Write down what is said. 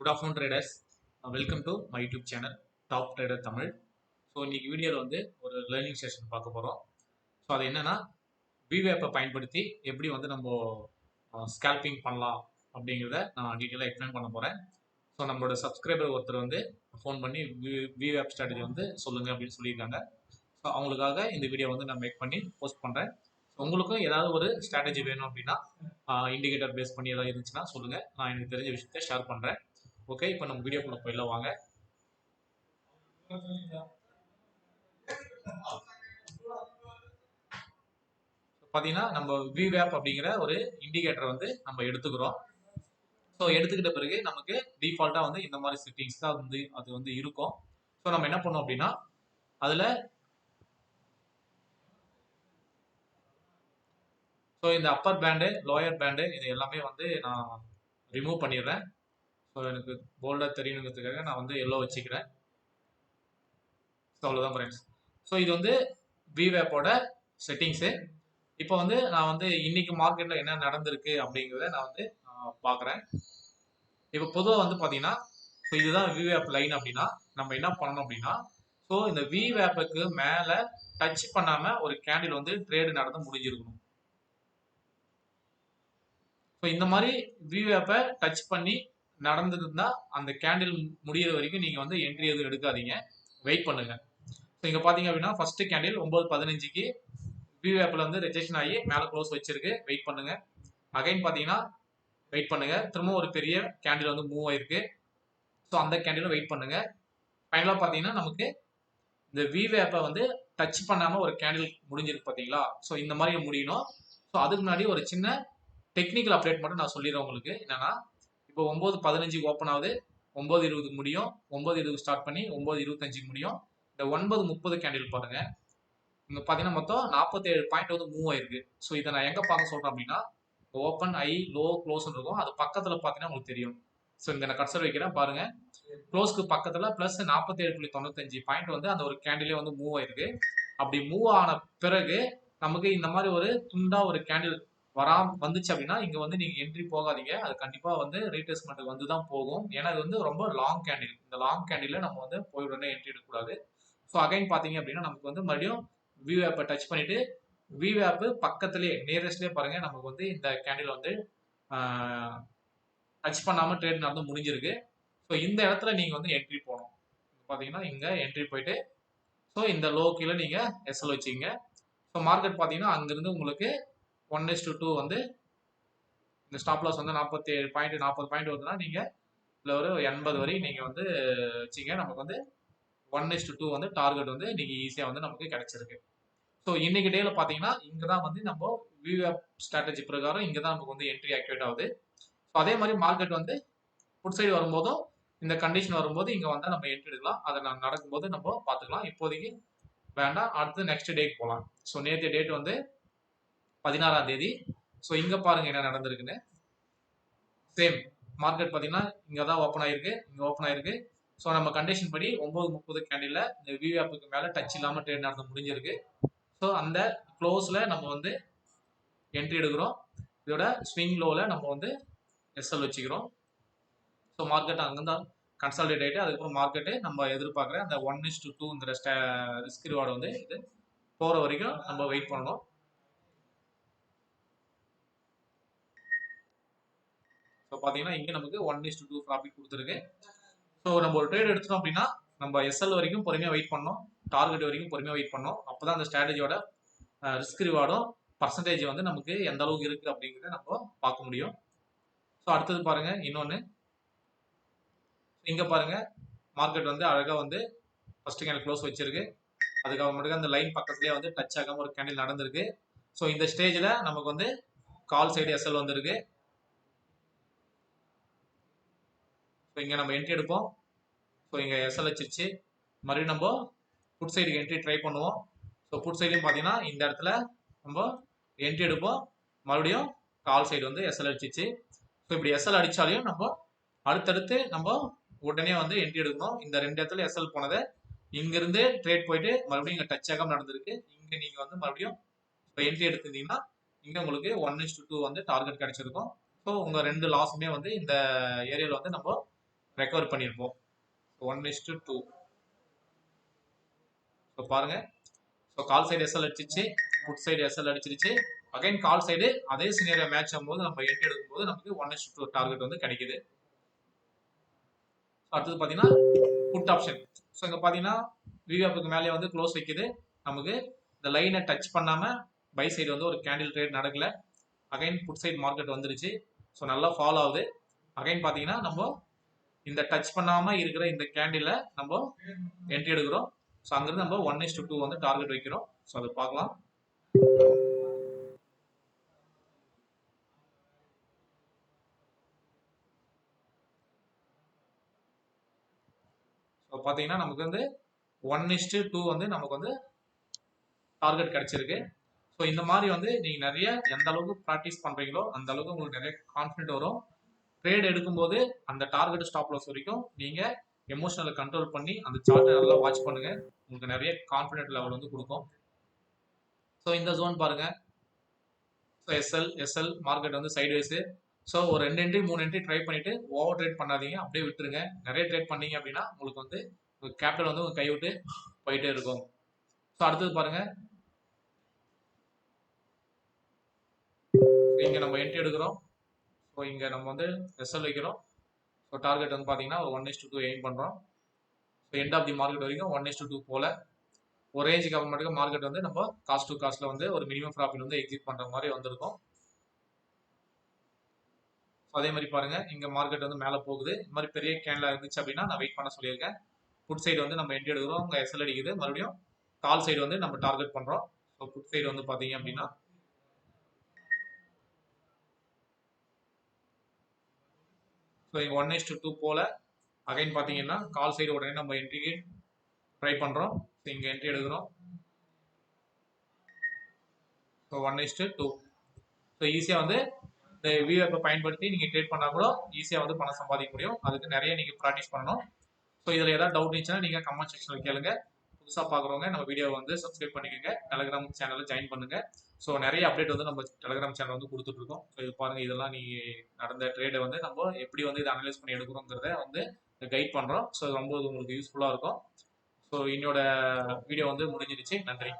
Good afternoon traders welcome to my YouTube channel top trader Tamil so இன்றைக்கி வீடியோவில் வந்து ஒரு லேர்னிங் செஷன் பார்க்க போகிறோம் ஸோ அது என்னென்னா விவேப்பை பயன்படுத்தி எப்படி வந்து நம்ம uh, ஸ்கேல்பிங் பண்ணலாம் அப்படிங்கிறத நான் டீட்டெயிலாக எக்ஸ்பிளைன் பண்ண போகிறேன் ஸோ நம்மளோட சப்ஸ்கிரைபர் ஒருத்தர் வந்து ஃபோன் பண்ணி விவேப் ஸ்ட்ராட்டஜி வந்து சொல்லுங்கள் அப்படின்னு சொல்லியிருக்காங்க. ஸோ அவங்களுக்காக இந்த வீடியோ வந்து நான் மேக் பண்ணி போஸ்ட் பண்ணுறேன் உங்களுக்கும் ஏதாவது ஒரு ஸ்ட்ராட்டஜி வேணும் அப்படின்னா uh, இண்டிகேட்டர் பேஸ் பண்ணி ஏதாவது இருந்துச்சுன்னா சொல்லுங்கள் நான் எனக்கு தெரிஞ்ச விஷயத்த ஷேர் பண்ணுறேன் ஓகே இப்போ நம்ம வீடியோக்குள்ள போயிடலாம் வாங்க. பார்த்தீங்கன்னா நம்ம விவேப் அப்படிங்கிற ஒரு இண்டிகேட்டர் வந்து நம்ம எடுத்துக்கிறோம். ஸோ எடுத்துக்கிட்ட பிறகு நமக்கு டிஃபால்ட்டாக வந்து இந்த மாதிரி செட்டிங்ஸ் தான் வந்து அது வந்து இருக்கும். ஸோ நம்ம என்ன பண்ணோம் அப்படின்னா அதில் ஸோ இந்த அப்பர் பேண்டு லோயர் பேண்டு இது எல்லாமே வந்து நான் ரிமூவ் பண்ணிடுறேன். எனக்கு போல்டாக தெரியணுங்கிறதுக்காக நான் வந்து எல்லோ வச்சுக்கிறேன். ஸோ அவ்வளோதான் ஃப்ரெண்ட்ஸ் ஸோ இது வந்து விவேப்போட செட்டிங்ஸு இப்போ வந்து நான் வந்து இன்னைக்கு மார்க்கெட்டில் என்ன நடந்திருக்கு அப்படிங்கிறத நான் வந்து பார்க்குறேன் இப்போ பொதுவாக வந்து பார்த்தீங்கன்னா ஸோ இதுதான் விவேப் லைன் அப்படின்னா நம்ம என்ன பண்ணணும் அப்படின்னா ஸோ இந்த விவேப்புக்கு மேலே டச் பண்ணாமல் ஒரு கேண்டில் வந்து ட்ரேடு நடந்து முடிஞ்சிருக்கணும். ஸோ இந்த மாதிரி விவேப்பை டச் பண்ணி நடந்துருந்தா அந்த கேண்டில் முடியிற வரைக்கும் நீங்கள் வந்து என்ட்ரி எதுவும் எடுக்காதீங்க. வெயிட் பண்ணுங்க. ஸோ இங்கே பார்த்தீங்க அப்படின்னா ஃபர்ஸ்ட் கேண்டில் ஒம்பது பதினஞ்சுக்கு விவேப்பில் வந்து ரெஜிஸ்ட்ரேஷன் ஆகி மேலே க்ளோஸ் வச்சிருக்கு. வெயிட் பண்ணுங்க. அகைன் பார்த்தீங்கன்னா வெயிட் பண்ணுங்க. திரும்ப ஒரு பெரிய கேண்டில் வந்து மூவ் ஆயிருக்கு. ஸோ அந்த கேண்டிலும் வெயிட் பண்ணுங்க. ஃபைனலாக பார்த்தீங்கன்னா நமக்கு இந்த விவேப்பை வந்து டச் பண்ணாமல் ஒரு கேண்டில் முடிஞ்சிருக்கு பார்த்தீங்களா ஸோ இந்த மாதிரி முடியணும். ஸோ அதுக்கு முன்னாடி ஒரு சின்ன டெக்னிக்கல் அப்டேட் மட்டும் நான் சொல்லிடுறேன் உங்களுக்கு. என்னன்னா இப்போ ஒம்பது பதினஞ்சுக்கு ஓப்பன் ஆகுது. ஒம்பது இருபது முடியும். ஒம்பது இருபது ஸ்டார்ட் பண்ணி ஒம்பது இருபத்தஞ்சுக்கு முடியும். இந்த ஒன்பது முப்பது கேண்டில் பாருங்க. இங்கே பார்த்தீங்கன்னா மொத்தம் நாற்பத்தேழு பாயிண்ட் வந்து மூவ் ஆயிருக்கு. ஸோ இதை நான் எங்கே பார்க்க சொல்கிறேன் அப்படின்னா ஓப்பன் ஐ லோ க்ளோஸ்னு இருக்கும். அது பக்கத்தில் பார்த்தீங்கன்னா உங்களுக்கு தெரியும். ஸோ இங்கே நான் கட்சர் வைக்கிறேன். பாருங்க. க்ளோஸ்க்கு பக்கத்தில் ப்ளஸ் நாற்பத்தேழு புள்ளி தொண்ணூத்தஞ்சு பாயிண்ட் வந்து அந்த ஒரு கேண்டிலே வந்து மூவ் ஆயிருக்கு. அப்படி மூவ் ஆன பிறகு நமக்கு இந்த மாதிரி ஒரு துண்டா ஒரு கேண்டில் வராம வந்துச்சு அப்படின்னா இங்க வந்து நீங்க என்ட்ரி போகாதீங்க. அது கண்டிப்பா வந்து ரீடெஸ்ட்மெண்ட்டுக்கு வந்து தான் போகும். ஏன்னா இது வந்து ரொம்ப லாங் கேண்டில் இந்த லாங் கேண்டில் நம்ம வந்து போய் உடனே என்ட்ரி எடுக்கக்கூடாது. ஸோ அகைன் பாத்தீங்க அப்படின்னா நமக்கு வந்து மறுபடியும் வியூ ஆப்பை டச் பண்ணிட்டு வியூ ஆப் பக்கத்துலேயே நியரஸ்ட்லேயே பாருங்க நமக்கு வந்து இந்த கேண்டில் வந்து டச் பண்ணாமல் ட்ரேட் நடந்து முடிஞ்சிருக்கு. ஸோ இந்த இடத்துல நீங்க வந்து என்ட்ரி போகணும். பாத்தீங்கன்னா இங்க என்ட்ரி போயிட்டு ஸோ இந்த லோ கீழே நீங்க எஸ்எல் வச்சுங்க ஸோ மார்க்கெட் பார்த்தீங்கன்னா அங்கிருந்து உங்களுக்கு ஒன் இஸ் டு டூ வந்து இந்த ஸ்டாப் லாஸ் வந்து நாற்பத்தி ஏழு பாயிண்ட் நாற்பது பாயிண்ட் வருதுன்னா நீங்கள் இதில் ஒரு எண்பது வரை நீங்கள் வந்து வச்சிங்க. நமக்கு வந்து ஒன் இஸ் டு டூ வந்து டார்கெட் வந்து நீங்கள் ஈஸியாக வந்து நமக்கு கிடச்சிருக்கு. ஸோ இன்னைக்கு டேல பார்த்தீங்கன்னா இங்கே தான் வந்து நம்ம வியூஆப் ஸ்ட்ராட்டஜி பிரகாரம் இங்கே தான் நமக்கு வந்து என்ட்ரி ஆக்டிவேட் ஆகுது. ஸோ அதே மாதிரி மார்க்கெட் வந்து ஃபுட் சைடு வரும்போதும் இந்த கண்டிஷன் வரும்போது இங்கே வந்தால் நம்ம என்ட்ரி எடுக்கலாம். அதை நான் நடக்கும்போது நம்ம பார்த்துக்கலாம். இப்போதைக்கு வேண்டாம். அடுத்து நெக்ஸ்ட் டேக்கு போகலாம் ஸோ நேற்று டேட் வந்து பதினாறாம் தேதி. ஸோ இங்கே பாருங்க என்ன நடந்திருக்குன்னு. சேம் மார்க்கெட் பார்த்தீங்கன்னா இங்கே தான் ஓப்பன் ஆயிருக்கு. இங்கே ஓப்பன் ஆயிருக்கு. ஸோ நம்ம கண்டிஷன் படி ஒம்பது முப்பது கேண்டில் இந்த விவிஆப்புக்கு மேலே டச் இல்லாமல் ட்ரேட் நடந்து முடிஞ்சிருக்கு. ஸோ அந்த க்ளோஸில் நம்ம வந்து என்ட்ரி எடுக்கிறோம். இதோட ஸ்விங் லோவில் நம்ம வந்து எஸ்எல் வச்சுக்கிறோம். ஸோ மார்க்கெட் அங்கே தான் ஆகிட்டு அதுக்கப்புறம் மார்க்கெட்டு நம்ம எதிர்பார்க்குற அந்த ஒன் இஸ் டு டூங்கிற ஸ்டே ரிஸ்க் ரிவார்டு வந்து இது போகிற வரைக்கும் நம்ம வெயிட் பண்ணணும். ஸோ பார்த்தீங்கன்னா இங்கே நமக்கு ஒன் இஸ் டூ ப்ராஃபிட் கொடுத்துருக்கு. ஸோ நம்ம ஒரு ட்ரேட் எடுத்துட்டோம் அப்படின்னா நம்ம எஸ்எல் வரைக்கும் பொறுமையாக வெயிட் பண்ணோம். டார்கெட் வரைக்கும் பொறுமையாக வெயிட் பண்ணோம். அப்போ தான் அந்த ஸ்ட்ராட்டஜியோட ரிஸ்க் ரிவார்டும் பர்சன்டேஜ் வந்து நமக்கு எந்த அளவுக்கு இருக்குது அப்படிங்கிறத நம்ம பார்க்க முடியும். ஸோ அடுத்தது பாருங்கள் இன்னொன்று இங்கே பாருங்க மார்க்கெட் வந்து அழகாக வந்து ஃபஸ்ட்டு கேண்டில் க்ளோஸ் வச்சிருக்கு. அதுக்கப்புறமேட்டுக்கு அந்த லைன் பக்கத்துலேயே வந்து டச் ஆகாமல் ஒரு கேண்டில் நடந்திருக்கு. ஸோ இந்த ஸ்டேஜில் நமக்கு வந்து கால் சைடு எஸ்எல் வந்திருக்கு. ஸோ இங்கே நம்ம என்ட்ரி எடுப்போம். ஸோ இங்கே எஸ்எல் வச்சிருச்சு மறுபடியும் நம்ம ஃபுட் சைடுக்கு என்ட்ரி ட்ரை பண்ணுவோம். ஸோ ஃபுட் சைடையும் பார்த்தீங்கன்னா இந்த இடத்துல நம்ம என்ட்ரி எடுப்போம். மறுபடியும் கால் சைடு வந்து எஸ்எல் அடிச்சிச்சு ஸோ இப்படி எஸ்எல் அடித்தாலையும் நம்ம அடுத்தடுத்து நம்ம உடனே வந்து என்ட்ரி எடுக்கணும். இந்த ரெண்டு இடத்துல எஸ்எல் போனதை இங்கேருந்து ட்ரேட் போயிட்டு மறுபடியும் இங்கே டச் ஆகாமல் நடந்திருக்கு. இங்கே நீங்கள் வந்து மறுபடியும் இப்போ என்ட்ரி எடுத்திருந்தீங்கன்னா இங்கே உங்களுக்கு ஒன் இஸ் டூ வந்து டார்கெட் கிடச்சிருக்கும். ஸோ உங்கள் ரெண்டு லாஸுமே வந்து இந்த ஏரியாவில் வந்து நம்ம ரெக்கவர் பண்ணியிருப்போம் one is to two so பாருங்க. ஸோ கால் சைடு எஸ்எல் அடிச்சிச்சு புட் சைடு எஸ்எல் அடிச்சிருச்சு. அகைன் கால் சைடு அதே சினியர் மேட்ச் ஆகும்போது நம்ம எட்டு எடுக்கும்போது நமக்கு ஒன் இஸ்டு டூ டார்கெட் வந்து கிடைக்குது. அடுத்தது பார்த்தீங்கன்னா புட் ஆப்ஷன் ஸோ இங்கே பார்த்தீங்கன்னா விவிஆப்புக்கு மேலே வந்து க்ளோஸ் வைக்குது நமக்கு இந்த லைனை டச் பண்ணாமல் பை சைடு வந்து ஒரு கேண்டில் ட்ரேட் நடக்கல. அகைன் புட் சைடு மார்க்கெட் வந்துருச்சு. ஸோ நல்லா ஃபாலோ ஆகுது. அகைன் பார்த்தீங்கன்னா நம்ம இந்த டச் பண்ணாமல் இருக்கிற இந்த கேண்டில நம்ம என்ட்ரி எடுக்கிறோம். ஸோ அங்கிருந்து நம்ம ஒன் இஸ் டூ வந்து டார்கெட் வைக்கிறோம். ஸோ அதை பார்க்கலாம். ஸோ பார்த்தீங்கன்னா நமக்கு வந்து ஒன் இஸ்டு டூ வந்து நமக்கு வந்து டார்கெட் கிடைச்சிருக்கு. ஸோ இந்த மாதிரி வந்து நீங்கள் நிறைய எந்த அளவுக்கு ப்ராக்டிஸ் பண்ணுறீங்களோ அந்த அளவுக்கு உங்களுக்கு நிறைய கான்ஃபிடென்ட் வரும். ட்ரேட் எடுக்கும்போது அந்த டார்கெட் ஸ்டாப் லாஸ் வரைக்கும் நீங்கள் எமோஷனலை கண்ட்ரோல் பண்ணி அந்த சார்ட்டை நல்லா வாட்ச் பண்ணுங்க. உங்களுக்கு நிறைய கான்ஃபிடென்ட் லெவல் வந்து கொடுக்கும். ஸோ இந்த ஜோன் பாருங்க. ஸோ எஸ்எல் எஸ்எல் மார்க்கெட் வந்து சைட்வேஸு ஸோ ஒரு ரெண்டு என்ட்ரி மூணு என்ட்ரி ட்ரை பண்ணிட்டு ஓவர் ட்ரேட் பண்ணாதீங்க. அப்படியே விட்டுருங்க. நிறைய ட்ரேட் பண்ணீங்க அப்படின்னா உங்களுக்கு வந்து கேபிட்டல் வந்து உங்கள் கைவிட்டு போயிட்டே இருக்கும். ஸோ அடுத்தது பாருங்க. இங்கே நம்ம என்ட்ரி எடுக்கிறோம். ஸோ இங்கே நம்ம வந்து எஸ்எல் வைக்கிறோம். ஸோ டார்கெட் வந்து பார்த்தீங்கன்னா ஒரு ஒன் இஸ் டூ எய்ம் பண்ணுறோம் so end of the market வரைக்கும் ஒன் இஸ் டூ போல். ஒரு ரேஞ்சுக்கு அப்புறமேட்டுக்கு மார்க்கெட் வந்து நம்ம காஸ்ட் டு காஸ்ட்டில் வந்து ஒரு மினிமம் ப்ராஃபிட் வந்து எக்ஸிட் பண்ணுற மாதிரி வந்திருக்கும். ஸோ அதே மாதிரி பாருங்கள் இங்கே மார்க்கெட் வந்து மேலே போகுது. இது மாதிரி பெரிய கேனில் இருந்துச்சு அப்படின்னா நான் வெயிட் பண்ண சொல்லியிருக்கேன். புட் சைடு வந்து நம்ம என்ட்ரி எடுக்கிறோம். அங்கே எஸ்எல் அடிக்குது. மறுபடியும் கால் சைடு வந்து நம்ம டார்கெட் பண்ணுறோம் ஸோ புட் சைடு வந்து பார்த்தீங்க அப்படின்னா ஸோ ஒன் இஸ் டூ போல். அகைன் பார்த்தீங்கன்னா கால் சைடு உடனே நம்ம என்ட்ரிக்கு ட்ரை பண்ணுறோம் ஸோ இங்கே என்ட்ரி எடுக்கிறோம். So one is two so ஈஸியாக வந்து இந்த வியூஆப்பை பயன்படுத்தி நீங்கள் ட்ரேட் பண்ணால் கூட ஈஸியாக வந்து பணம் சம்பாதிக்க முடியும். அதுக்கு நிறைய நீங்கள் ப்ராக்டிஸ் பண்ணணும். ஸோ இதில் ஏதாவது டவுட் இருந்துச்சுன்னா நீங்கள் கமெண்ட் செக்ஷனில் கேளுங்கள் புதுசாக பார்க்குறவங்க நம்ம வீடியோ வந்து சப்ஸ்கிரைப் பண்ணிக்கோங்க. டெலகிராம் சேனலில் ஜாயின் பண்ணுங்கள் ஸோ நிறைய அப்டேட் வந்து நம்ம டெலகிராம் சேனல் வந்து கொடுத்துட்ருக்கோம் ஸோ இது பாருங்கள் இதெல்லாம் நீ நடந்த ட்ரேடை வந்து நம்ம எப்படி வந்து இதை அனலைஸ் பண்ணி எடுக்கிறோங்கிறத வந்து கைட் பண்ணுறோம் ஸோ ரொம்ப உங்களுக்கு யூஸ்ஃபுல்லாக இருக்கும். ஸோ என்னோட வீடியோ வந்து முடிஞ்சிருச்சு. நன்றி.